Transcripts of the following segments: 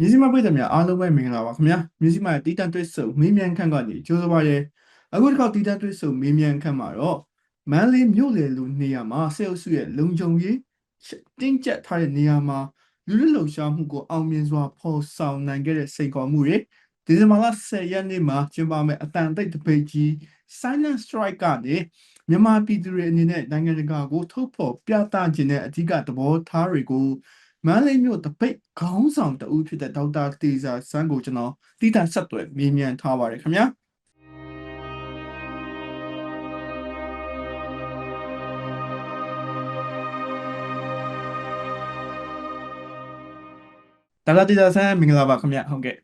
မြစည်းမပိတ်တယ်များအားလုံးပဲမင်္ဂလာပါခင်ဗျာမြစည်းမရဲ့တီးတန့်တွဲဆုံမေးမြန်းခန့်ကနေကြိုးစားပါရဲအခုတစ်ခါတီးတန့်တွဲဆုံမေးမြန်းခန့်မှာတော့မန်လေးမြို့လေလူနေရာမှာစေအုပ်စုရဲ့လုံခြုံရေးတင်းကျပ်ထားတဲ့နေရာမှာလူလူလှုပ်ရှားမှုကိုအောင်မြင်စွာဖော်ဆောင်နိုင်ခဲ့တဲ့စိန်ခေါ်မှုတွေဒီဇင်ဘာလ10ရက်နေ့မှာကျင်းပမယ့်အတန်တိတ်တပိတ်ကြီး Silent Strike ကနေမြန်မာပြည်သူတွေအနေနဲ့နိုင်ငံတကာကိုထုတ်ဖော်ပြသခြင်းတဲ့အဓိကသဘောထားတွေကို မန္တလေးမြို့တပိတ်ခေါင်းဆောင်တဦးဖြစ်တဲ့ဒေါက်တာတေဇာစန်းကိုကျွန်တော်တိတဆက်သွယ်မေးမြန်းထားပါတယ်ခင်ဗျာဒေါက်တာတေဇာစန်းမင်္ဂလာပါခင်ဗျာဟုတ်ကဲ့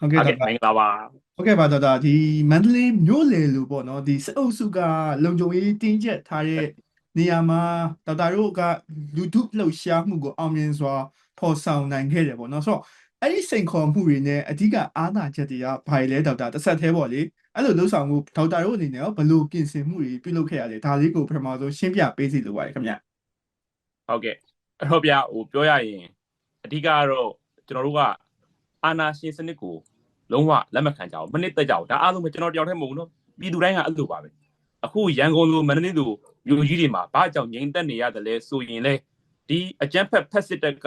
ဟုတ်ကဲ့ဟုတ်ဒေါကဲ့က်တာမင်္ဂလာပါဟုတ်ကဲ့ပါဒေါက်တာဒီမန္တလေးမြို့လေလို့ပေါ့နော်ဒီစအုပ်စုကလုံခြုံရေးတင်းကျပ်ထားတဲ့ နေရာမှာဒေါက်တာတို့ကလူထုလှုပ်ရှားမှုကိုအောင်မြင်စွာဖော်ဆောင်နိုင်ခဲ့တယ်ပေါ့နော်ဆိုတော့အဲ့ဒီစိန်ခေါ်မှုတွေနဲ့အဓိကအားသာချက်တွေကဘာလဲဒေါက်တာတစ်ဆက်သေးပေါ့လေအဲ့လိုလှုပ်ဆောင်မှုဒေါက်တာတို့အနေနဲ့ရောဘယ်လိုပြင်ဆင်မှုတွေပြုလုပ်ခဲ့ရလဲဒါလေးကိုပထမဆုံးရှင်းပြပေးစီလိုပါတယ်ခင်ဗျဟုတ်ကဲ့အဲ့တော့ဗျာဟိုပြောရရင်အဓိကကတော့ကျွန်တော်တို့ကအာနာရှင်စနစ်ကိုလုံးဝလက်မခံကြဘူးမနစ်သက်ကြဘူးဒါအားလုံးပဲကျွန်တော်တယောက်တည်းမဟုတ်ဘူးနော်ပြည်သူတိုင်းကအဲ့လိုပါပဲ အခုရန်ကုန်လိုမန္တလေးလိုမြို့ကြီးတွေမှာဘာကြောင့်ငြိမ်သက်နေရတယ်လဲဆိုရင်လေဒီအကြမ်းဖက်ဖက်စစ်တပ်က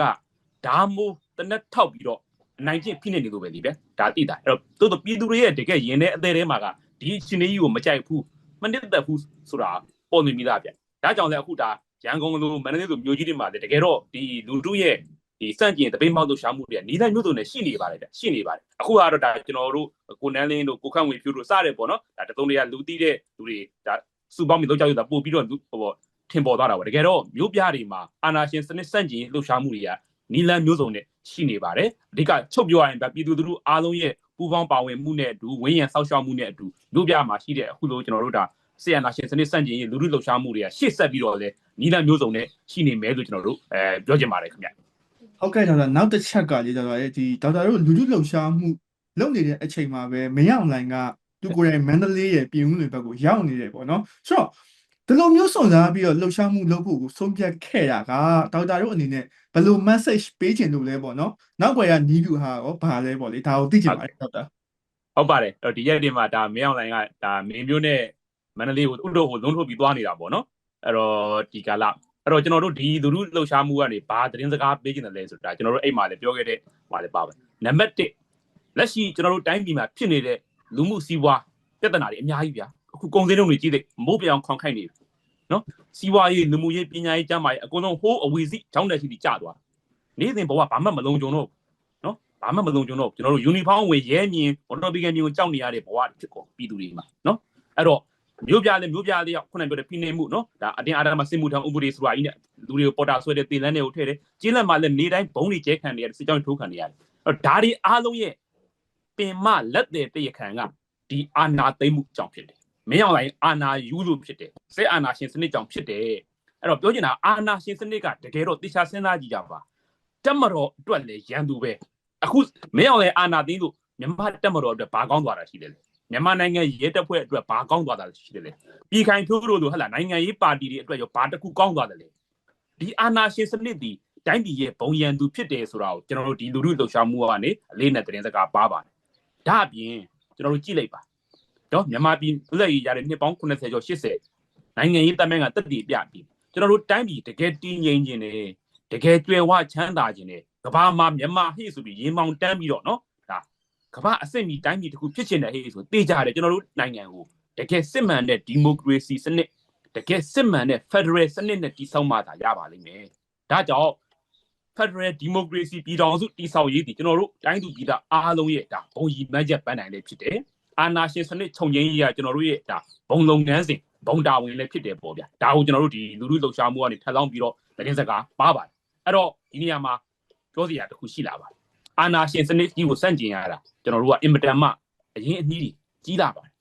ဓာမိုးတနက်ထောက်ပြီးတော့အနိုင်ကျင့်ဖိနေနေလို့ပဲဒီပဲဒါတိတာအဲ့တော့တိုးတော့ပြည်သူတွေရဲ့တကယ်ရင်တဲ့အသေးထဲမှာကဒီရှင်လေးကြီးကိုမကြိုက်ဘူးမနစ်သက်ဘူးဆိုတာပေါ်နေမိသားဗျဒါကြောင့်လည်းအခုဒါရန်ကုန်လိုမန္တလေးလိုမြို့ကြီးတွေမှာလည်းတကယ်တော့ဒီလူတို့ရဲ့ ဒီစန့်ကျင်တပိမောက်တို့ရှားမှုတွေကနီးတဲ့မြို့တို့နဲ့ရှိနေပါတယ်ဗျရှိနေပါတယ်အခုကတော့ဒါကျွန်တော်တို့ကိုနန်းလင်းတို့ကိုခန့်ဝေဖြူတို့စတယ်ပေါ့နော်ဒါတသုံးတရလူတီးတဲ့လူတွေဒါစုပေါင်းပြီးတော့ကြောက်ရတာပို့ပြီးတော့ဟိုပေါ့ထင်ပေါ်သွားတာပေါ့တကယ်တော့မြို့ပြတွေမှာအာနာရှင်စနစ်စန့်ကျင်လှုပ်ရှားမှုတွေကနီလန်မျိုးစုံနဲ့ရှိနေပါတယ်အဓိကချုပ်ပြောရရင်ဗျပြည်သူတို့အားလုံးရဲ့ပူးပေါင်းပါဝင်မှုနဲ့အတူဝင်းရံဆောက်ရှောက်မှုနဲ့အတူမြို့ပြမှာရှိတဲ့အခုလိုကျွန်တော်တို့ဒါဆီယနာရှင်စနစ်စန့်ကျင်ရေးလူလူလှုပ်ရှားမှုတွေကရှေ့ဆက်ပြီးတော့လေနီလန်မျိုးစုံနဲ့ရှိနေမယ်လို့ကျွန်တော်တို့အဲပြောချင်ပါတယ်ခင်ဗျ ဟုတ်ကဲ့ဒေါက်တာနောက်တစ်ချက်ကလေဒေါက်တာရဲ့ဒီဒေါက်တာတို့လူထုလှုပ်ရှားမှုလုပ်နေတဲ့အချိန်မှာပဲမင်းအောင်လိုင်ကသူကိုယ်တိုင်မန္တလေးရဲ့ပြည်ဦးလွင်ဘက်ကိုရောက်နေတယ်ပေါ့နော်ဆိုတော့ဒီလိုမျိုးစုံစမ်းပြီးတော့လှုပ်ရှားမှုလုပ်ဖို့ကိုဆုံးဖြတ်ခဲ့တာကဒေါက်တာတို့အနေနဲ့ဘယ်လို message ပေးချင်လို့လဲပေါ့နော်နောက်ွယ်ကနီးလူဟာရောဘာလဲပေါ့လေဒါကိုသိချင်ပါတယ်ဒေါက်တာဟုတ်ပါတယ်အဲ့တော့ဒီရက်တင်မှာဒါမင်းအောင်လိုင်ကဒါမင်းမျိုးနဲ့မန္တလေးကိုဥတို့ကိုလုံးထုတ်ပြီးသွားနေတာပေါ့နော်အဲ့တော့ဒီကာလ အဲ့တော့ကျွန်တော်တို့ဒီလူလူလှုပ်ရှားမှုကနေဘာသတင်းစကားပေးချင်တယ်လဲဆိုတာကျွန်တော်တို့အိမ်မှာလည်းပြောခဲ့တဲ့ဟာလည်းပါပဲနံပါတ်1လက်ရှိကျွန်တော်တို့တိုင်းပြည်မှာဖြစ်နေတဲ့လူမှုစီးပွားပြဿနာတွေအများကြီးဗျာအခုကုန်စည်နှုန်းတွေကြီးတဲ့မိုးပြောင်ခေါင်ခိုက်နေပြီနော်စီးပွားရေးလူမှုရေးပညာရေးကျန်းမာရေးအကုန်လုံးဟိုးအဝီစီချောင်းတဲ့စီတီကျသွားနေ့စဉ်ဘဝဘာမှမလုံးကြုံတော့နော်ဘာမှမလုံးကျွန်တော်ကျွန်တော်တို့ယူနီဖောင်းဝင်ရဲမြင်မော်တော်ဘီကန်မြင်ကိုကြောက်နေရတဲ့ဘဝဖြစ်ကုန်ပြည်သူတွေမှာနော်အဲ့တော့ မျိုးပြလဲမျိုးပြလေးရောက်ခုနကပြောတဲ့ဖိနေမှုနော်ဒါအတင်းအားဓမ္မစစ်မှုထမ်းဥပဒေဆိုတာကြီးနဲ့လူတွေကိုပေါ်တာဆွဲတဲ့တင်လန်းတွေကိုထည့်တယ်ကျင်းလက်မှာလည်းနေတိုင်းဘုံတွေကျဲခံနေရတယ်စစ်ကြောင်းထိုးခံနေရတယ်အဲ့တော့ဒါတွေအားလုံးရဲ့ပင်မလက်တဲ့တရခံကဒီအာနာသိမ့်မှုကြောင့်ဖြစ်တယ်မင်းအောင်လိုင်းအာနာယူလို့ဖြစ်တယ်စိတ်အာနာရှင်စနစ်ကြောင့်ဖြစ်တယ်အဲ့တော့ပြောချင်တာအာနာရှင်စနစ်ကတကယ်တော့တေချာစဉ်းစားကြည့်ကြပါတက်မတော်အတွက်လည်းရန်သူပဲအခုမင်းအောင်လည်းအာနာသိန်းလို့မြန်မာတက်မတော်အတွက်ဘာကောင်းသွားတာရှိတယ်လဲ မြန်မာနိုင်ငံရဲတပ်ဖွဲ့အတွက်ဘာကောင်းသွားတာရှိတယ်လဲပြည်ခိုင်ဖြိုးတို့လိုဟဲ့လားနိုင်ငံရေးပါတီတွေအတွက်ရောဘာတစ်ခုကောင်းသွားတယ်လဲဒီအာနာရှင်စနစ်ဒီတိုင်းပြည်ရဲ့ဘုံရန်သူဖြစ်တယ်ဆိုတာကိုကျွန်တော်တို့ဒီလူလူလှုပ်ရှားမှုကနေအလေးနဲ့သတင်းစကားပါပါတယ်ဒါအပြင်ကျွန်တော်တို့ကြည့်လိုက်ပါတော့မြန်မာပြည်လူသက်ရေးရတဲ့နှစ်ပေါင်း80ကျော်80နိုင်ငံရေးတပ်မန်ကတက်တည်ပြပြီးကျွန်တော်တို့တိုင်းပြည်တကယ်တည်ငြိမ်ခြင်းနဲ့တကယ်ကြွယ်ဝချမ်းသာခြင်းနဲ့ကဘာမှာမြန်မာဟိဆိုပြီးရေမောင်တန်းပြီးတော့နော် ဒါကဘာအစ်စ်မီတိုင်းပြည်တစ်ခုဖြစ်ချင်တဲ့ဟိဆိုတေးကြတယ်ကျွန်တော်တို့နိုင်ငံကိုတကယ်စစ်မှန်တဲ့ဒီမိုကရေစီစနစ်တကယ်စစ်မှန်တဲ့ဖက်ဒရယ်စနစ်နဲ့တည်ဆောက်မှသာရပါလိမ့်မယ်ဒါကြောင့်ဖက်ဒရယ်ဒီမိုကရေစီပြည်ထောင်စုတည်ဆောက်ရေးဒီကျွန်တော်တို့တိုင်းသူပြည်သားအားလုံးရဲ့ဒါဘုံကြီးမှန်းချက်ပန်းနိုင်လေးဖြစ်တယ်အာနာရှင်စနစ်ခြုံငင်းရေးကကျွန်တော်တို့ရဲ့ဒါဘုံလုံငန်းစဉ်ဘုံတာဝန်လည်းဖြစ်တယ်ပေါ့ဗျာဒါကိုကျွန်တော်တို့ဒီလူလူလှုပ်ရှားမှုကနေထပ်လောင်းပြီးတော့သတင်းစကားပါပါတယ်အဲ့တော့ဒီနေရာမှာပြောစရာတစ်ခုရှိလာပါတယ် အာနာရှင်စနစ်ကြီးကိုစန့်ကျင်ရတာကျွန်တော်တို့ကအင်မတန်မှအရင်အနည်းကြီးကြီးလာပါတယ်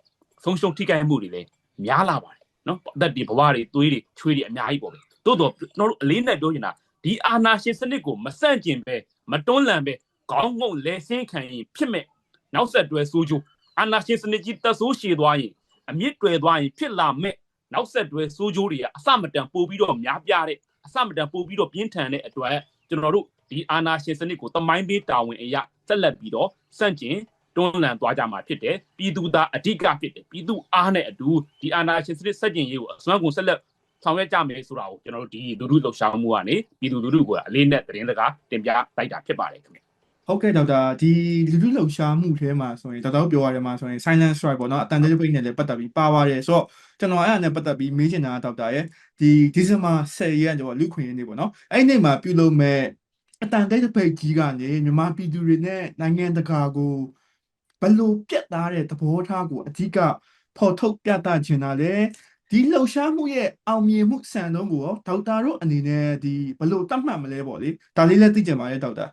ဆုံးရှုံးထိခိုက်မှုတွေလည်းများလာပါတယ်နော်အသက်တွေဘဝတွေသွေးတွေချွေးတွေအများကြီးပေါ့ပဲတိုးတော့ကျွန်တော်တို့အလေးနဲ့ပြောချင်တာဒီအာနာရှင်စနစ်ကိုမစန့်ကျင်ပဲမတွန်းလှန်ပဲခေါင်းငုံလဲဆင်းခံရင်ဖြစ်မဲ့နောက်ဆက်တွဲဆိုးကျိုးအာနာရှင်စနစ်ကြီးတက်ဆိုးရှည်သွားရင်အမြင့်တွယ်သွားရင်ဖြစ်လာမဲ့နောက်ဆက်တွဲဆိုးကျိုးတွေကအစမတန်ပို့ပြီးတော့များပြတဲ့အစမတန်ပို့ပြီးတော့ပြင်းထန်တဲ့အတွက်ကျွန်တော်တို့ ဒီအာနာရှင်စနစ်ကိုတမိုင်းပေးတာဝန်အရာဆက်လက်ပြီးတော့စန့်ကျင်တွန်းလှန်သွားကြမှာဖြစ်တယ်ပြည်သူသားအဓိကဖြစ်တယ်ပြည်သူအားနဲ့အတူဒီအာဏာရှင်စနစ်စက်ကျင်ရေးကိုအစွမ်းကုန်ဆက်လက်ဆောင်ရွက်ကြမယ်ဆိုတာကိုကျွန်တော်တို့ဒီလူထုလှုပ်ရှားမှုကနေပြည်သူလူထုကိုအလေးနဲ့သတင်းစကားတင်ပြလိုက်တာဖြစ်ပါတယ်ခင်ဗျဟုတ်ကဲ့ဒေါက်တာဒီလူလူလှုပ်ရှားမှုထဲမှာဆိုရင်ဒေါက်တာတို့ပြောရတယ်မှာဆိုရင် silent strike ပေါ့နော်အတန်တေးပိတ်နဲ့လည်းပတ်သက်ပြီးပါပါတယ်ဆိုတော့ကျွန်တော်အဲ့ဒါနဲ့ပတ်သက်ပြီးမေးချင်တာကဒေါက်တာရဲ့ဒီဒီဇင်ဘာ10ရက်ကျွန်တော်လူခွင့်ရင်းနေပေါ့နော်အဲ့ဒီနေ့မှာပြုလုပ်မဲ့ အတန်တေးပိတ်ကြီးကနေမြန်မာပြည်သူတွေနဲ့နိုင်ငံတကာကိုဘယ်လိုပြတ်သားတဲ့သဘောထားကိုအဓိကဖော်ထုတ်ပြသချင်တာလဲဒီလှုပ်ရှားမှုရဲ့အောင်မြင်မှုစံနှုန်းကိုရောဒေါက်တာတို့အနေနဲ့ဒီဘယ်လိုတတ်မှတ်မလဲပေါ့လေဒါလေးလည်းသိကြပါရဲ့ဒေါက်တာ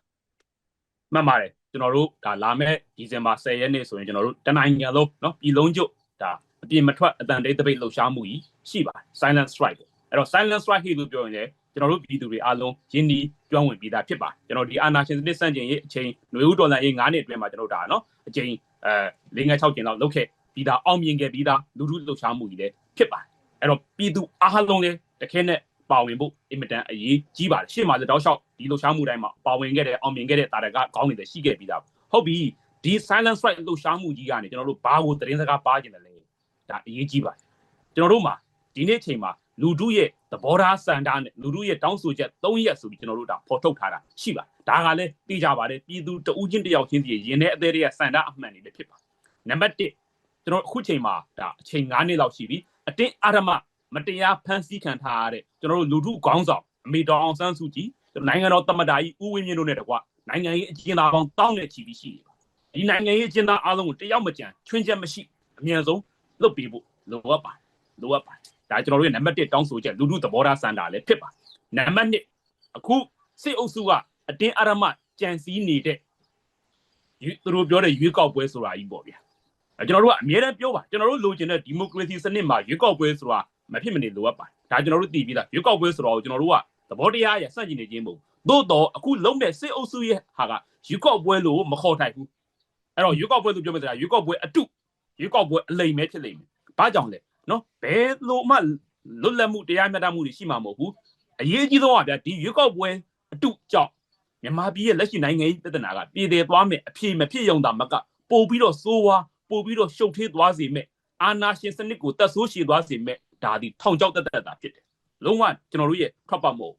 မှတ်ပါတယ်ကျွန်တော်တို့ဒါလာမဲ့ဒီဇင်ဘာ10ရက်နေ့ဆိုရင်ကျွန်တော်တို့တနိုင်ငံလုံးเนาะပြည်လုံးကျွတ်ဒါအပြင်မထွက်အတန်တေးတပိတ်လှုပ်ရှားမှုကြီးရှိပါတယ် silent strike ပေါ့အဲ့တော့ silent strike ဟိလို့ပြောရင်လည်း ကျွန်တော်တို့ပြည်သူတွေအားလုံးယဉ်ဒီကျွမ်းဝင်ပြီးသားဖြစ်ပါကျွန်တော်ဒီအာနာရှင်စနစ်ဆန့်ကျင်ရေးအချိန်ຫນွေဦးတော်လှန်ရေး9နှစ်အတွင်းမှာကျွန်တော်ဒါနော်အချိန်အဲ၄ငါး6ကျင်လောက်လုပ်ခဲ့ပြီးသားအောင်မြင်ခဲ့ပြီးသားလူထုလှုပ်ရှားမှုကြီးလည်းဖြစ်ပါတယ်အဲ့တော့ပြည်သူအားလုံးလည်းတခဲနဲ့ပါဝင်ဖို့အင်မတန်အရေးကြီးပါတယ်ရှေ့မှာလည်းတောက်လျှောက်ဒီလှုပ်ရှားမှုတိုင်းမှာပါဝင်ခဲ့တဲ့အောင်မြင်ခဲ့တဲ့တာရကကောင်းနေတယ်ရှိခဲ့ပြီးသားဟုတ်ပြီဒီ silent strike လှုပ်ရှားမှုကြီးကနေကျွန်တော်တို့ဘာကိုသတင်းစကားပါကျင်တယ်လဲဒါအရေးကြီးပါတယ်ကျွန်တော်တို့မှာဒီနေ့ချိန်မှာ လူထုရဲ့သဘောထားစံတာနဲ့လူထုရဲ့တောင်းဆိုချက်၃ရက်ဆိုပြီးကျွန်တော်တို့ဒါဖော်ထုတ်ထားတာရှိပါတယ်ဒါကလည်းသိကြပါတယ်ပြည်သူတဦးချင်းတစ်ယောက်ချင်းစီရင်တဲ့အသေးတွေကစံတာအမှန်တွေလည်းဖြစ်ပါတယ်နံပါတ်1ကျွန်တော်အခုချိန်မှာဒါအချိန်9နှစ်လောက်ရှိပြီအတင်းအာရမမတရားဖမ်းဆီးခံထားရတဲ့ကျွန်တော်တို့လူထုခေါင်းဆောင်အမေတော်အောင်ဆန်းစုကြည်နိုင်ငံတော်တမဒါကြီးဦးဝင်းမြင့်တို့နဲ့တကွနိုင်ငံရေးအကျဉ်းသားပေါင်းတောင်းနဲ့ချီပြီးရှိနေပါဒီနိုင်ငံရေးအကျဉ်းသားအားလုံးကိုတယောက်မကြံချွင်းချက်မရှိအမြန်ဆုံးလွတ်ပေးဖို့လိုအပ်ပါလိုအပ်ပါ ဒါကျွန်တော်တို့ရဲ့နံပါတ်1တောင်းဆိုချက်လူထုသဘောထားစံတာလည်းဖြစ်ပါနံပါတ်2အခုစစ်အုပ်စုကအတင်းအရမကြံစည်နေတဲ့ယူသူတို့ပြောတဲ့ရွေးကောက်ပွဲဆိုတာကြီးပေါ့ဗျာအဲကျွန်တော်တို့ကအများအားပြောပါကျွန်တော်တို့လိုချင်တဲ့ဒီမိုကရေစီစနစ်မှာရွေးကောက်ပွဲဆိုတာမဖြစ်မနေလိုအပ်ပါဒါကျွန်တော်တို့သိပြီးသားရွေးကောက်ပွဲဆိုတော့ကျွန်တော်တို့ကသဘောတရားရစန့်ကျင်နေခြင်းမဟုတ်သို့တော့အခုလုံးမဲ့စစ်အုပ်စုရဲ့ဟာကရွေးကောက်ပွဲလို့မခေါ်ထိုက်ဘူးအဲ့တော့ရွေးကောက်ပွဲလို့ပြောမယ်ဆိုတာရွေးကောက်ပွဲအတုရွေးကောက်ပွဲအလိမ်ပဲဖြစ်လိမ့်မယ်ဘာကြောင့်လဲ နော်ဘယ်လိုမှလွတ်လပ်မှုတရားမျှတမှုတွေရှိမှာမဟုတ်ဘူးအရေးကြီးဆုံးကဗျာဒီရွေးကောက်ပွဲအတုကြောင့်မြန်မာပြည်ရဲ့လက်ရှိနိုင်ငံရေးပြဿနာကပြည်သေးသွားမယ်အဖြေမဖြစ်ရုံသာမကပို့ပြီးတော့စိုးဝါပို့ပြီးတော့ရှုပ်ထွေးသွားစေမယ်အာနာရှင်စနစ်ကိုတက်ဆိုးရှည်သွားစေမယ်ဒါဒီထောင်ချောက်တက်တက်တာဖြစ်တယ်လုံးဝကျွန်တော်တို့ရဲ့ထွက်ပတ်မဟုတ်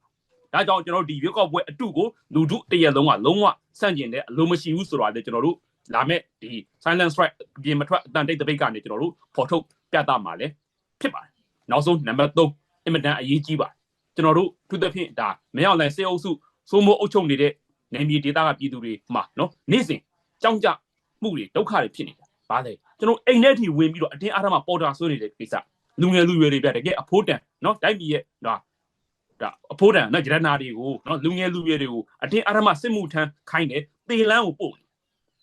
ဒါကြောင့်ကျွန်တော်တို့ဒီရွေးကောက်ပွဲအတုကိုလူထုတရက်လုံးကလုံးဝဆန့်ကျင်တဲ့အလိုမရှိဘူးဆိုတော့လေကျွန်တော်တို့လာမဲ့ဒီ silent strike ပြင်မထွက်အတန်တိတ်တပိတ်ကနေကျွန်တော်တို့ဖော်ထုတ် ပြသမှာလဲဖြစ်ပါတယ်နောက်ဆုံးနံပါတ်3အင်မတန်အရေးကြီးပါတယ်ကျွန်တော်တို့သူသဖြင့်ဒါမရောက်လိုက်စေအုပ်စုစိုးမိုးအုပ်ချုပ်နေတဲ့နေပြည်ဒေသကပြည်သူတွေမှာနော်နေ့စဉ်ကြောင်းကြမှုတွေဒုက္ခတွေဖြစ်နေတယ်ဗါလဲကျွန်တော်အိမ်ထဲထိဝင်ပြီးတော့အတင်းအားထားမှပေါ်တာဆွေးနေတဲ့ကိစ္စလူငယ်လူရွယ်တွေပြတကယ်အဖိုးတန်နော်တိုက်ပြည်ရဲ့ဒါဒါအဖိုးတန်နော်ဂျရနာတွေကိုနော်လူငယ်လူရွယ်တွေကိုအတင်းအားထားမှစစ်မှုထမ်းခိုင်းတယ်တေလန်းကိုပို့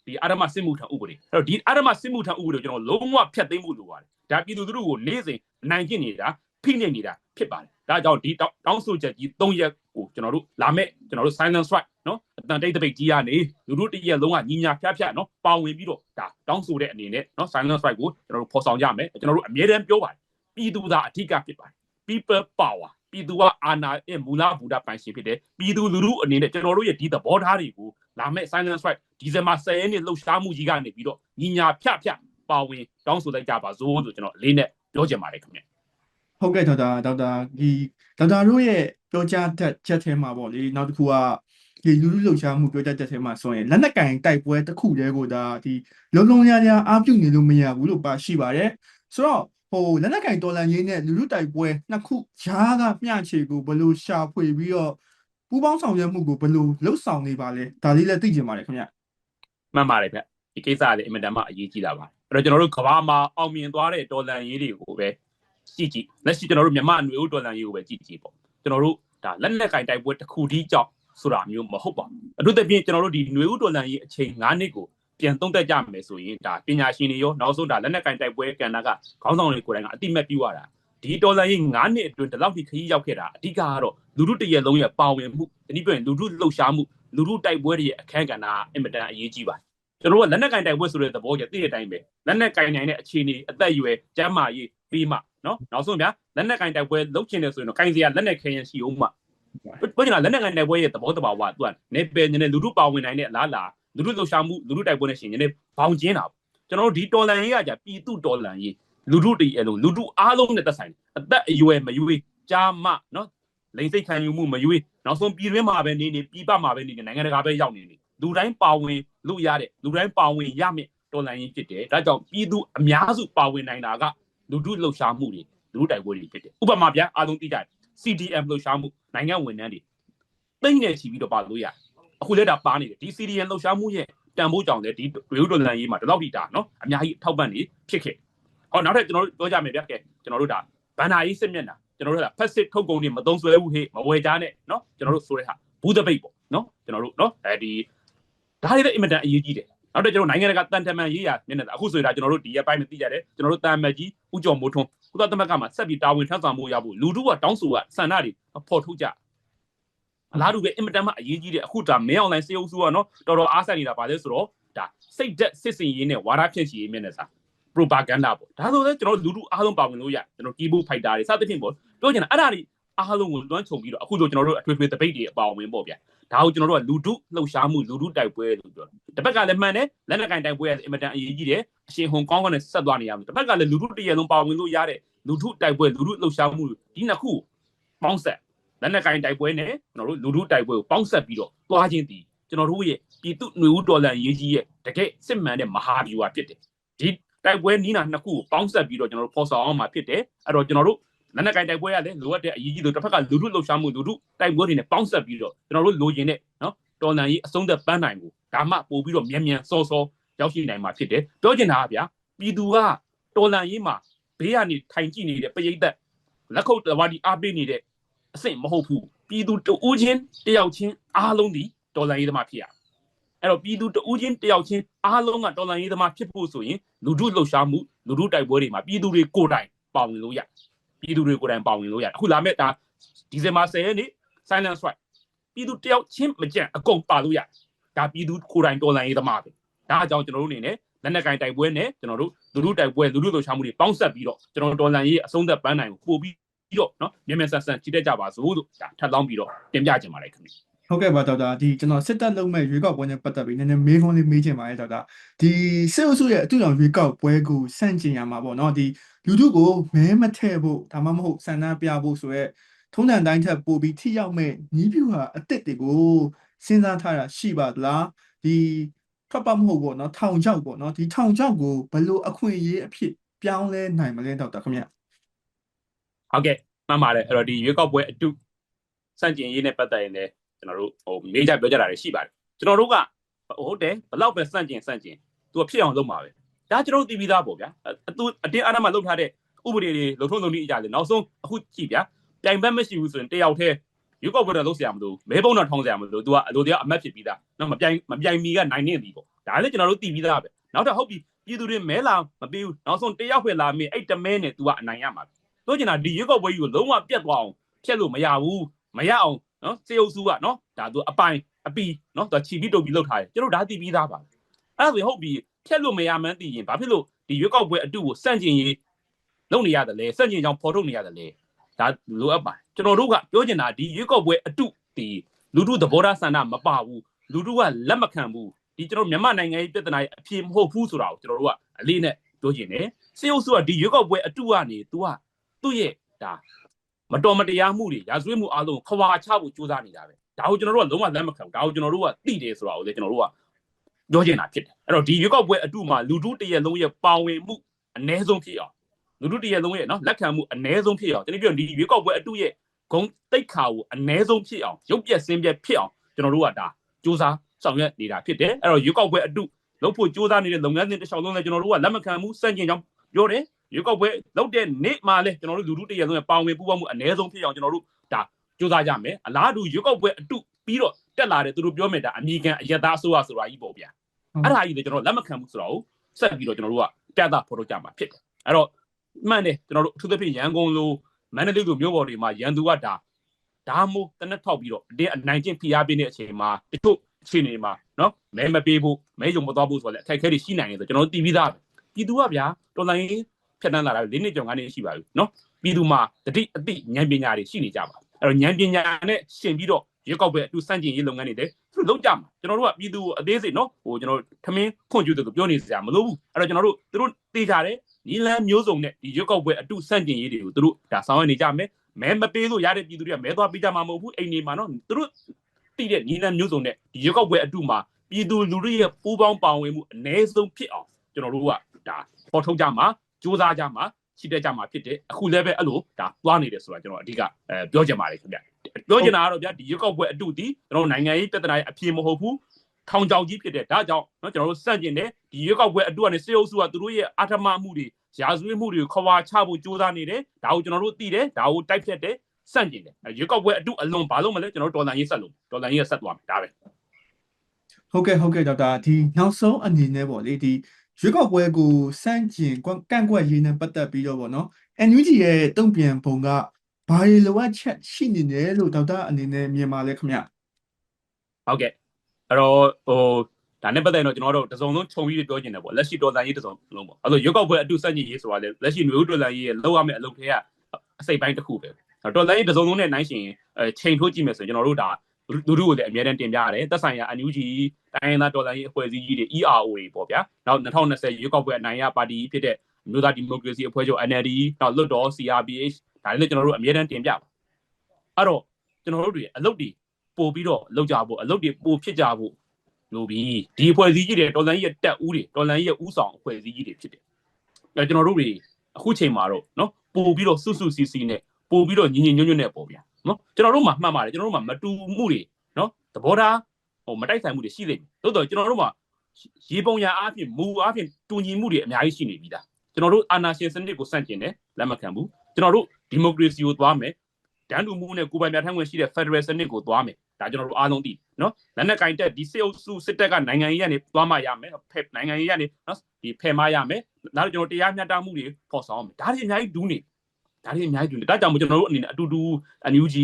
ဒီအာရမစစ်မှုထမ်းဥပဒေအဲ့တော့ဒီအာရမစစ်မှုထမ်းဥပဒေကိုကျွန်တော်လုံးဝဖျက်သိမ်းဖို့လိုပါတယ်ဒါပြည်သူတို့ကိုနေ့စဉ်နိုင်ကျင့်နေတာဖိနှိပ်နေတာဖြစ်ပါတယ်ဒါကြောင့်ဒီတောင်းဆိုချက်ကြီး၃ရက်ကိုကျွန်တော်တို့လာမဲ့ကျွန်တော်တို့ silent strike နော်အတန်တိတ်တပိတ်ကြီးကနေလူတို့တရက်လုံးကညီညာဖျားဖျားနော်ပါဝင်ပြီးတော့ဒါတောင်းဆိုတဲ့အနေနဲ့နော် silent strike ကိုကျွန်တော်တို့ဖော်ဆောင်ကြမယ်ကျွန်တော်တို့အမြဲတမ်းပြောပါတယ်ပြည်သူသားအထူးကဖြစ်ပါတယ် people power ပြည်သူကအာဏာရဲ့မူလဘူဒပိုင်ရှင်ဖြစ်တယ်ပြည်သူလူထုအနေနဲ့ကျွန်တော်တို့ရဲ့ဒီသဘောထားတွေကိုလာမဲ့ silent strike ဒီဇင်ဘာ10ရက်နေ့လှုပ်ရှားမှုကြီးကနေပြီးတော့ညီညာဖျက်ဖျက်ပါဝင်တောင်းဆိုလိုက်ကြပါစို့လို့ကျွန်တော်အလေးနဲ့ပြောချင်ပါတယ်ခင်ဗျဟုတ်ကဲ့ဒေါက်တာဒေါက်တာဒီဒေါက်တာတို့ရဲ့ပြောကြားချက်ချက်ထဲမှာပေါ့လေနောက်တစ်ခုကဒီလူလူလှုပ်ရှားမှုပြောကြားချက်ထဲမှာဆိုရင်လက်နက်ကင်တိုက်ပွဲတစ်ခုတည်းကိုဒါဒီလုံလုံရရအားပြုနေလို့မရဘူးလို့ပါရှိပါတယ်ဆိုတော့ဟိုလက်နက်ကင်တော်လန်ရေးနဲ့လူလူတိုက်ပွဲနှစ်ခုဂျားကမျှချေကိုဘယ်လိုရှာဖွေပြီးတော့ပူးပေါင်းဆောင်ရွက်မှုကိုဘယ်လိုလှုပ်ဆောင်နေပါလဲဒါလေးလည်းသိချင်ပါတယ်ခင်ဗျ မှန်ပါတယ်ဗျဒီကိစ္စကလည်းအင်မတန်မှအရေးကြီးတာပါအဲ့တော့ကျွန်တော်တို့ကဘာမှာအောင်မြင်သွားတဲ့ဒေါ်လာရေးတွေကိုပဲကြည့်ကြည့်လက်ရှိကျွန်တော်တို့မြန်မာຫນွေဦးဒေါ်လာရေးကိုပဲကြည့်ကြည့်ပေါ့ကျွန်တော်တို့ဒါလက်နက်ကင်တိုက်ပွဲတစ်ခုတည်းကြောင့်ဆိုတာမျိုးမဟုတ်ပါဘူးအထူးသဖြင့်ကျွန်တော်တို့ဒီຫນွေဦးဒေါ်လာရေးအချိန်9နှစ်ကိုပြန်သုံးသက်ကြမယ်ဆိုရင်ဒါပညာရှင်တွေရောနောက်ဆုံးဒါလက်နက်ကင်တိုက်ပွဲကဏ္ဍကခေါင်းဆောင်တွေကိုယ်တိုင်ကအတိမတ်ပြုရတာဒီဒေါ်လာရေး9နှစ်အတွင်းဒီလောက်ထိခရီးရောက်ခဲ့တာအဓိကကတော့လူထုတရက်လုံးရဲ့ပါဝင်မှုဒီနည်းပြောရင်လူထုလှုပ်ရှားမှု လူထုတိုက်ပွဲတွေရဲ့အခန်းကဏ္ဍအင်မတန်အရေးကြီးပါတယ်ကျွန်တော်တို့ကလက်နက်ကင်တိုက်ပွဲဆိုတဲ့သဘောကျသိတဲ့အတိုင်းပဲလက်နက်ကင်နိုင်တဲ့အခြေအနေအသက်အရွယ်ကျန်းမာရေးပြီးမှနော်နောက်ဆုံးဗျာလက်နက်ကင်တိုက်ပွဲလုပ်ချင်တယ်ဆိုရင်တော့ကင်စရာလက်နက်ခဲရင်ရှိအောင်မှပြောချင်တာလက်နက်ကင်တိုက်ပွဲရဲ့သဘောတဘာဝကသူကနေပယ်နေတဲ့လူထုပါဝင်နိုင်တဲ့အလားအလာလူလူလှုပ်ရှားမှုလူလူတိုက်ပွဲနဲ့ရှင်နေဘောင်ကျင်းတာပေါ့ကျွန်တော်တို့ဒီတော်လန်ရေးကじゃပြည်သူတော်လန်ရေးလူလူတည်အလုံးလူလူအားလုံးနဲ့သက်ဆိုင်တယ်အသက်အရွယ်မရွေးကြားမနော် လိန်စိတ်ခံယူမှုမရွေးနောက်ဆုံးပြည်တွင်းမှာပဲနေနေပြည်ပမှာပဲနေနေနိုင်ငံတကာပဲရောက်နေနေလူတိုင်းပါဝင်လို့ရတဲ့လူတိုင်းပါဝင်ရမယ့်တော်လန်ရေးဖြစ်တယ်ဒါကြောင့်ပြည်သူအများစုပါဝင်နိုင်တာကလူလူလှုပ်ရှားမှုတွေလူလူတိုက်ပွဲတွေဖြစ်တယ်ဥပမာဗျာအားလုံးသိကြတယ် CDM လှုပ်ရှားမှုနိုင်ငံဝန်ထမ်းတွေတိမ့်နေချီပြီးတော့ပါလို့ရတယ်အခုလည်းဒါပါနေတယ်ဒီ CDM လှုပ်ရှားမှုရဲ့တန်ဖိုးကြောင့်လည်းဒီရေဦးတော်လန်ရေးမှာဒီလောက်ထိဒါနော်အများကြီးထောက်ပံ့နေဖြစ်ခဲ့ဟောနောက်ထပ်ကျွန်တော်တို့ပြောကြမယ်ဗျာကဲကျွန်တော်တို့ဒါဘန်နာရေးစစ်မျက်နှာ ကျွန်တော်တို့ကဖက်စစ်ထုတ်ကုန်တွေမသုံးဆွဲဘူးဟေ့မဝယ်ကြနဲ့နော်ကျွန်တော်တို့ဆိုတဲ့ဟာဘူးတပိတ်ပေါ့နော်ကျွန်တော်တို့နော်အဲဒီဒါတွေလည်းအင်မတန်အရေးကြီးတယ်နောက်တော့ကျွန်တော်နိုင်ငံတကာတန်တမန်ရေးရမျက်နှာအခုဆိုရင်ဒါကျွန်တော်တို့ဒီရက်ပိုင်းမသိကြတယ်ကျွန်တော်တို့တန်မတ်ကြီးဥကြော်မိုးထွန်းကုသသမဂ္ဂမှာဆက်ပြီးတာဝန်ထမ်းဆောင်မှုရဖို့လူတို့ကတောင်းဆိုကဆန္ဒတွေဖော်ထုတ်ကြအလားတူပဲအင်မတန်မှအရေးကြီးတယ်အခုဒါမင်းအွန်လိုင်းစေအုပ်စုကနော်တော်တော်အားဆက်နေတာပါလေဆိုတော့ဒါစိတ်သက်စစ်စင်ရေးနဲ့ဝါဒဖြန့်ချီရေးမျက်နှာစာ propaganda ပေါ့ဒါဆိုလည်းကျွန်တော်လူလူအားလုံးပါဝင်လို့ရကျွန်တော် keyboard fighter တွေစသဖြင့်ပေါ့ပြောချင်တာအဲ့ဒါတွေအားလုံးကိုလွှမ်းခြုံပြီးတော့အခုဆိုကျွန်တော်တို့အထွေထွေတပိတ်တွေအပါအဝင်ပေါ့ဗျာဒါကိုကျွန်တော်တို့ကလူတုလှုပ်ရှားမှုလူတုတိုက်ပွဲလို့ပြောတယ်တစ်ဘက်ကလည်းမှန်တယ်လက်နက်ကင်တိုက်ပွဲရအင်မတန်အရေးကြီးတယ်အရှင်ဟွန်ကောင်းကလည်းဆက်သွားနေရမယ်တစ်ဘက်ကလည်းလူတုတရလုံးပါဝင်လို့ရတဲ့လူတုတိုက်ပွဲလူတုလှုပ်ရှားမှုဒီနှစ်ခုပေါင်းဆက်လက်နက်ကင်တိုက်ပွဲနဲ့ကျွန်တော်တို့လူတုတိုက်ပွဲကိုပေါင်းဆက်ပြီးတော့သွားခြင်းတည်ကျွန်တော်တို့ရဲ့ပြည်သူຫນွေဦးတော်လန်ရေးကြီးရဲ့တကယ်စစ်မှန်တဲ့မဟာဗျူဟာဖြစ်တယ်ဒီ တိုက်ပွဲနီးနာနှစ်ခုကိုပေါင်းဆက်ပြီးတော့ကျွန်တော်တို့ဖော်ဆောင်အောင်မှာဖြစ်တယ်အဲ့တော့ကျွန်တော်တို့လက်နက်ကင်တိုက်ပွဲရလည်းလိုအပ်တဲ့အရေးကြီးလို့တစ်ဖက်ကလူထုလှုပ်ရှားမှုလူထုတိုက်ပွဲတွေနဲ့ပေါင်းဆက်ပြီးတော့ကျွန်တော်တို့လိုချင်တဲ့နော်တော်လန်ကြီးအဆုံးသက်ပန်းနိုင်ကိုဒါမှပို့ပြီးတော့မြန်မြန်စောစောရောက်ရှိနိုင်မှာဖြစ်တယ်ပြောချင်တာကဗျာပြည်သူကတော်လန်ကြီးမှာဘေးကနေထိုင်ကြည့်နေတဲ့ပရိသတ်လက်ခုပ်တဝါဒီအားပေးနေတဲ့အဆင့်မဟုတ်ဘူးပြည်သူတဦးချင်းတယောက်ချင်းအားလုံးဒီတော်လန်ရေးသမားဖြစ်ရ အဲ့တော့ပြည်သူတဦးချင်းတယောက်ချင်းအားလုံးကတော်လန်ရေးသမားဖြစ်ဖို့ဆိုရင်လူထုလှုပ်ရှားမှုလူထုတိုက်ပွဲတွေမှာပြည်သူတွေကိုယ်တိုင်ပါဝင်လို့ရပြည်သူတွေကိုယ်တိုင်ပါဝင်လို့ရအခုလာမဲ့ဒါဒီဇင်ဘာ10ရက်နေ့ silent strike ပြည်သူတယောက်ချင်းမကြံအကုန်ပါလို့ရဒါပြည်သူကိုယ်တိုင်တော်လန်ရေးသမားပဲဒါအကြောင်းကျွန်တော်တို့အနေနဲ့လက်နက်ကင်တိုက်ပွဲနဲ့ကျွန်တော်တို့လူထုတိုက်ပွဲလူထုလှုပ်ရှားမှုတွေပေါင်းဆက်ပြီးတော့ကျွန်တော်တော်လန်ရေးအဆုံးသက်ပန်းနိုင်ကိုပို့ပြီးပြီးတော့နော်မြန်မြန်ဆန်ဆန်ကြည့်တတ်ကြပါစို့လို့ဒါထပ်လောင်းပြီးတော့တင်ပြချင်ပါတယ်ခင်ဗျ ဟုတ်ကဲ့ပါဒေါက်တာဒီကျွန်တော်စစ်တပ်လုံးမဲ့ရွေးကောက်ပွဲနဲ့ပတ်သက်ပြီးနည်းနည်းမေးခွန်းလေးမေးချင်ပါတယ်ဒေါက်တာဒီစစ်အုပ်စုရဲ့အတူတောင်ရွေးကောက်ပွဲကိုစန့်ကျင်ရမှာပေါ့နော်ဒီလူထုကိုမဲမထည့်ဖို့ဒါမှမဟုတ်ဆန္ဒပြဖို့ဆိုရဲထုံးတန်တိုင်းထက်ပိုပြီးထိရောက်မဲ့ညီးပြူဟာအစ်စ်တွေကိုစဉ်းစားထားတာရှိပါသလားဒီထွက်ပမဟုတ်ပေါ့နော်ထောင်ချောက်ပေါ့နော်ဒီထောင်ချောက်ကိုဘယ်လိုအခွင့်အရေးအဖြစ်ပြောင်းလဲနိုင်မလဲဒေါက်တာခင်ဗျဟုတ်ကဲ့မှန်ပါတယ်အဲ့တော့ဒီရွေးကောက်ပွဲအတုစန့်ကျင်ရေးနဲ့ပတ်သက်ရင်လည်း ကျွန်တော်တို့ဟိုမေးကြပြောကြတာတွေရှိပါတယ်ကျွန်တော်တို့ကဟုတ်တယ်ဘလောက်ပဲစန့်ကျင်စန့်ကျင်သူကဖြစ်အောင်လုပ်မှာပဲဒါကျွန်တော်တို့သိပြီးသားပေါ့ဗျာသူအတင်းအဓမ္မလုပ်ထားတဲ့ဥပဒေတွေလုံထုံလုံနည်းအကြလေနောက်ဆုံးအခုကြည့်ဗျာပြိုင်ဘက်မရှိဘူးဆိုရင်တယောက်တည်းရုပ်ောက်ပွဲတော့လုပ်စရာမလိုမဲပုံတော့ထောင်းစရာမလို तू ကအလိုတရားအမတ်ဖြစ်ပြီးသားနော်မပြိုင်မပြိုင်မီကနိုင်နေသည်ပေါ့ဒါလည်းကျွန်တော်တို့သိပြီးသားပဲနောက်တော့ဟုတ်ပြီပြည်သူတွေမဲလာမပေးဘူးနောက်ဆုံးတယောက်ပဲလာမေးအဲ့တမဲနဲ့ तू ကအနိုင်ရမှာပဲတို့ကျင်တာဒီရုပ်ောက်ပွဲကြီးကိုလုံးဝပြတ်သွားအောင်ဖျက်လို့မရဘူးမရအောင် နော်စေအုပ်စုကနော်ဒါသူအပိုင်အပီနော်သူချီပြီးတုတ်ပြီးလောက်ထားတယ်ကျွန်တော်ဒါသိပြီးသားပါအဲ့ဒါဆိုဟုတ်ပြီဖြက်လို့မရမှန်းသိရင်ဘာဖြစ်လို့ဒီရွက်ကောက်ပွဲအတုကိုစန့်ကျင်ရေးလုပ်နေရတယ်လဲစန့်ကျင်ကြောင်ဖော်ထုတ်နေရတယ်လဲဒါလိုအပ်ပါကျွန်တော်တို့ကပြောချင်တာဒီရွက်ကောက်ပွဲအတုဒီလူထုသဘောထားဆန္ဒမပါဘူးလူထုကလက်မခံဘူးဒီကျွန်တော်မြန်မာနိုင်ငံရဲ့ပြည်ထနာရဲ့အဖြစ်မဟုတ်ဘူးဆိုတာကိုကျွန်တော်တို့ကအလေးနဲ့ပြောချင်တယ်စေအုပ်စုကဒီရွက်ကောက်ပွဲအတုကနေ तू ကသူ့ရဲ့ဒါ မတော်မတရားမှုတွေရာဇဝတ်မှုအလုံးခွာချဖို့ကြိုးစားနေတာပဲဒါကိုကျွန်တော်တို့ကလုံးဝလက်မခံဘူးဒါကိုကျွန်တော်တို့ကသိတယ်ဆိုတာကိုလေကျွန်တော်တို့ကပြောချင်တာဖြစ်တယ်အဲ့တော့ဒီရွေးကောက်ပွဲအတုမှာလူထုတရက်လုံးရဲ့ပါဝင်မှုအ ਨੇ ဆုံးဖြစ်အောင်လူထုတရက်လုံးရဲ့နော်လက်ခံမှုအ ਨੇ ဆုံးဖြစ်အောင်ကျွန်တော်ပြောဒီရွေးကောက်ပွဲအတုရဲ့ဂုံတိတ်ခါကိုအ ਨੇ ဆုံးဖြစ်အောင်ရုပ်ပြက်စင်းပြက်ဖြစ်အောင်ကျွန်တော်တို့ကဒါစူးစမ်းဆောင်ရွက်နေတာဖြစ်တယ်အဲ့တော့ရွေးကောက်ပွဲအတုလုပ်ဖို့ကြိုးစားနေတဲ့လုပ်ငန်းစဉ်တစ်လျှောက်လုံးလည်းကျွန်တော်တို့ကလက်မခံဘူးစန့်ကျင်ကြောင်းပြောတယ် ရွေးကောက်ပွဲလုပ်တဲ့နေ့မှာလည်းကျွန်တော်တို့လူထုတရက်လုံးရဲ့ပါဝင်ပူးပေါင်းမှုအ ਨੇ ဆုံးဖြစ်အောင်ကျွန်တော်တို့ဒါစူးစမ်းကြမယ်အလားတူရွေးကောက်ပွဲအတုပြီးတော့တက်လာတဲ့သူတို့ပြောမယ်ဒါအမေရိကန်အယက်သားအစိုးရဆိုတာကြီးပေါ့ဗျာအဲ့ဒါကြီးလည်းကျွန်တော်လက်မခံဘူးဆိုတော့ဆက်ပြီးတော့ကျွန်တော်တို့ကတက်တာဖော်ထုတ်ကြမှာဖြစ်တယ်အဲ့တော့မှန်တယ်ကျွန်တော်တို့အထူးသဖြင့်ရန်ကုန်လိုမန္တလေးလိုမြို့ပေါ်တွေမှာရန်သူကဒါဒါမို့တနက်ထောက်ပြီးတော့အတင်းအနိုင်ကျင့်ဖိအားပေးတဲ့အချိန်မှာတချို့အချိန်တွေမှာနော်မဲမပေးဖို့မဲယုံမသွားဖို့ဆိုတော့လည်းအခက်အခဲတွေရှိနိုင်တယ်ဆိုကျွန်တော်တို့သိပြီးသားပဲပြည်သူကဗျာတော်လိုင်း ဖြတ်တန်းလာတာ၄နှစ်ကျော်၅နှစ်ရှိပါပြီနော်ပြည်သူမှာတတိအတိဉာဏ်ပညာတွေရှိနေကြပါအဲ့တော့ဉာဏ်ပညာနဲ့ရှင်ပြီးတော့ရွေးကောက်ပွဲအတူစန့်ကျင်ရေးလုပ်ငန်းတွေလည်းသူလောက်ကြမှာကျွန်တော်တို့ကပြည်သူကိုအသေးစိတ်နော်ဟိုကျွန်တော်ထမင်းခွန်ကျူးတို့ပြောနေစရာမလိုဘူးအဲ့တော့ကျွန်တော်တို့သူတို့တေးကြတယ်နီလန်းမျိုးစုံနဲ့ဒီရွက်ကောက်ပွဲအတုဆန့်ကျင်ရေးတွေကိုသူတို့ဒါဆောင်ရွက်နေကြမယ်မဲမပေးလို့ရတဲ့ပြည်သူတွေကမဲသွားပေးကြမှာမဟုတ်ဘူးအိမ်နေမှာနော်သူတို့တည်တဲ့နီလန်းမျိုးစုံနဲ့ဒီရွက်ကောက်ပွဲအတုမှာပြည်သူလူထုရဲ့ပူးပေါင်းပါဝင်မှုအ ਨੇ ဆုံးဖြစ်အောင်ကျွန်တော်တို့ကဒါပေါ်ထုတ်ကြမှာ စူးစမ်းကြမှာရှိတဲ့ကြမှာဖြစ်တယ်အခုလည်းပဲအဲ့လိုဒါသွားနေတယ်ဆိုတာကျွန်တော်အဓိကအဲပြောချင်ပါတယ်ခင်ဗျပြောချင်တာကတော့ဗျာဒီရွက်ကောက်ပွဲအတုဒီကျွန်တော်နိုင်ငံရေးပြဿနာရဲ့အပြေမဟုတ်ဘူးထောင်ချောင်ကြီးဖြစ်တယ်ဒါကြောင့်เนาะကျွန်တော်တို့စန့်ကျင်တယ်ဒီရွက်ကောက်ပွဲအတုကနေစေအုပ်စုကသူတို့ရဲ့အာထမမှုတွေရာဇဝတ်မှုတွေကိုခွာချဖို့ကြိုးစားနေတယ်ဒါကိုကျွန်တော်တို့သိတယ်ဒါကိုတိုက်ဖြတ်တယ်စန့်ကျင်တယ်ရွက်ကောက်ပွဲအတုအလွန်ဘာလို့မလဲကျွန်တော်တို့တော်လန်ရေးဆက်လို့တော်လန်ရေးဆက်သွားမယ်ဒါပဲ ဟုတ်ကဲ့ဟုတ်ကဲ့ဒေါက်တာဒီနောက်ဆုံးအနေနဲ့ပေါ့လေဒီ ရွေးကောက်ပွဲကိုစန့်ကျင်ကွကန့်ကွက်ရေးနဲ့ပတ်သက်ပြီးတော့ပေါ့နော် NUG ရဲ့တုံ့ပြန်ပုံကဘာတွေလိုအပ်ချက်ရှိနေတယ်လို့ဒေါက်တာအနေနဲ့မြင်ပါလဲခင်ဗျဟုတ်ကဲ့အဲ့တော့ဟိုဒါနဲ့ပတ်သက်ရင်တော့ကျွန်တော်တို့တစုံလုံးခြုံပြီးပြောချင်တယ်ပေါ့လက်ရှိတော်လန်ရေးတစုံလုံးပေါ့အဲ့လိုရွက်ကောက်ပွဲအတူစက်ညစ်ရေးဆိုတာလေလက်ရှိຫນွေဦးတော်လန်ရေးရဲ့လောက်ရမယ့်အလုပ်တွေကအစိပ်ပိုင်းတစ်ခုပဲတော်လန်ရေးတစုံလုံးနဲ့နိုင်ရှင်အဲချိန်ထိုးကြည့်မယ်ဆိုရင်ကျွန်တော်တို့ဒါလူလူကိုလည်းအများတန်းတင်ပြရတယ်သက်ဆိုင်ရာ NUG တိုင်းရင်းသားတော်လန်ရေးအဖွဲ့အစည်းကြီးတွေ ERO တွေပေါ့ဗျာနောက်2020ရွေးကောက်ပွဲအနိုင်ရပါတီဖြစ်တဲ့မြို့သားဒီမိုကရေစီအဖွဲ့ချုပ် NLD နောက်လွတ်တော် CRPH ဒါလည်းကျွန်တော်တို့အများတန်းတင်ပြပါအဲ့တော့ကျွန်တော်တို့တွေအလုပ်တွေပို့ပြီးတော့လုပ်ကြဖို့အလုပ်တွေပို့ဖြစ်ကြဖို့လို့ပြီးဒီအဖွဲ့အစည်းကြီးတွေတော်လန်ကြီးရဲ့တက်ဦးတွေတော်လန်ကြီးရဲ့ဦးဆောင်အဖွဲ့အစည်းကြီးတွေဖြစ်တယ်အဲကျွန်တော်တို့တွေအခုချိန်မှာတော့နော်ပို့ပြီးတော့စွတ်စွတ်စီစီနဲ့ပို့ပြီးတော့ညီညီညွတ်ညွတ်နဲ့ပေါ့ဗျာနော်ကျွန်တော်တို့မှမှတ်ပါတယ်ကျွန်တော်တို့မှမတူမှုတွေနော်သဘောထား ဟိုမတိုက်ဆိုင်မှုတွေရှိလိမ့်မယ်သို့တော့ကျွန်တော်တို့မှရေပုံရအားဖြင့်မူအားဖြင့်တူညီမှုတွေအများကြီးရှိနေပြီသားကျွန်တော်တို့အာဏာရှင်စနစ်ကိုစန့်ကျင်တယ်လက်မခံဘူးကျွန်တော်တို့ဒီမိုကရေစီကိုသွားမယ်တန်းတူမှုနဲ့ကိုယ်ပိုင်ပြဋ္ဌာန်းခွင့်ရှိတဲ့ Federal စနစ်ကိုသွားမယ်ဒါကျွန်တော်တို့အားလုံးသိနော်လက်နက်ကင်တက်ဒီစစ်အုပ်စုစစ်တပ်ကနိုင်ငံရေးကနေသွားမှရမယ်ဖက်နိုင်ငံရေးကနေနော်ဒီဖယ်မှရမယ်နောက်ကျွန်တော်တရားမျှတမှုတွေပေါ်ဆောင်မယ်ဒါတွေအများကြီးဒူးနေ ဒါတွေအများကြီးဒူးနေဒါကြောင့်မို့ကျွန်တော်တို့အနေနဲ့အတူတူ NUG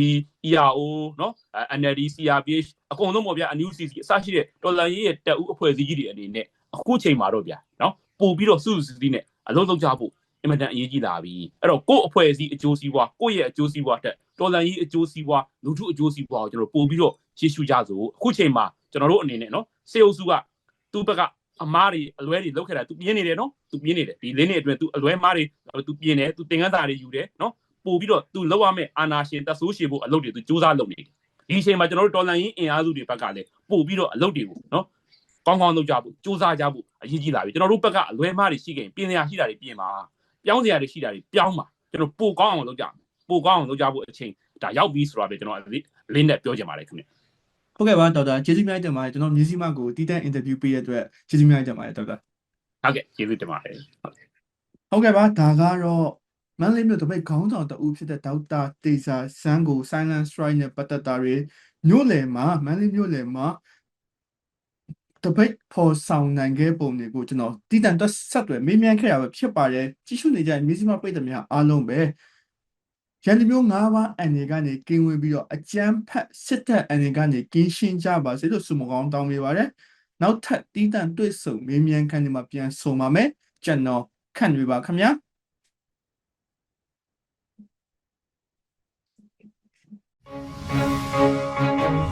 ERO နော် NLD CRPH အကုန်လုံးပေါ့ဗျာ NUCC အစရှိတဲ့တော်လန်ရေးရဲ့တက်ဦးအဖွဲ့အစည်းကြီးတွေအနေနဲ့အခုချိန်မှာတော့ဗျာနော်ပို့ပြီးတော့စုစုစည်းစည်းနဲ့အလုံးလုံးကြဖို့အင်မတန်အရေးကြီးလာပြီအဲ့တော့ကိုယ့်အဖွဲ့အစည်းအကျိုးစီးပွားကိုယ့်ရဲ့အကျိုးစီးပွားတက်တော်လန်ရေးအကျိုးစီးပွားလူထုအကျိုးစီးပွားကိုကျွန်တော်ပို့ပြီးတော့ရှေ့ရှုကြစို့အခုချိန်မှာကျွန်တော်တို့အနေနဲ့နော်စေအုပ်စုကသူ့ဘက်က အမားတွေအလွဲတွေလောက်ခဲ့တာ तू ပြင်းနေတယ်နော် तू ပြင်းနေတယ်ဒီလင်းနေအတွင်း तू အလွဲမားတွေ तू ပြင်းတယ် तू တင်ကန်းသားတွေယူတယ်နော်ပို့ပြီးတော့ तू လောက်ရမယ့်အာနာရှင်တဆိုးရှင်ဖို့အလုပ်တွေ तू စူးစမ်းလုပ်နေတယ်ဒီအချိန်မှာကျွန်တော်တို့တော်လန်ရေးအင်အားစုတွေဘက်ကလည်းပို့ပြီးတော့အလုပ်တွေကိုနော်ကောင်းကောင်းလုပ်ကြဖို့စူးစမ်းကြဖို့အရေးကြီးလာပြီကျွန်တော်တို့ဘက်ကအလွဲမားတွေရှိခဲ့ရင်ပြင်စရာရှိတာတွေပြင်ပါပြောင်းစရာတွေရှိတာတွေပြောင်းပါကျွန်တော်ပို့ကောင်းအောင်လုပ်ကြပို့ကောင်းအောင်လုပ်ကြဖို့အချိန်ဒါရောက်ပြီဆိုတော့ပဲကျွန်တော်လင်းနဲ့ပြောချင်ပါတယ်ခင်ဗျ ဟုတ်ကဲ့ပါဒေါက်တာကျေးဇူးများတင်ပါတယ်ကျွန်တော်မြစည်းမကိုတည်တဲ့အင်တာဗျူးပေးရတဲ့အတွက်ကျေးဇူးများတင်ပါတယ်ဒေါက်တာဟုတ်ကဲ့ကျေးဇူးတင်ပါတယ်ဟုတ်ကဲ့ပါဒါကတော့မန္တလေးမြို့တပိတ်ခေါင်းဆောင်တဦးဖြစ်တဲ့ဒေါက်တာတေဇာစန်းကို Silent Strike နဲ့ပတ်သက်တာတွေမြို့လယ်မှာမန္တလေးမြို့လယ်မှာတပိတ်ပေါ်ဆောင်နိုင်ခဲ့ပုံတွေကိုကျွန်တော်တည်တံ့သက်ဆက်တွေမေးမြန်းခဲ့ရပဲဖြစ်ပါတယ်ကြည့်ရှုနေကြတဲ့မြစည်းမပိတ်သမျှအားလုံးပဲ ရန်သူမျိုး၅ပါးအနေကနေကင်းဝင်ပြီးတော့အကြမ်းဖက်စစ်တပ်အနေကနေကင်းရှင်းကြပါစေလို့ဆုမကောင်းတောင်းပေးပါတယ်နောက်ထပ်တည်တံ့တွေ့ဆုံမေးမြန်းခန်းတွေမှာပြန်ဆုံပါမယ်ကျွန်တော်ခန့်တွေပါခင်ဗျာ။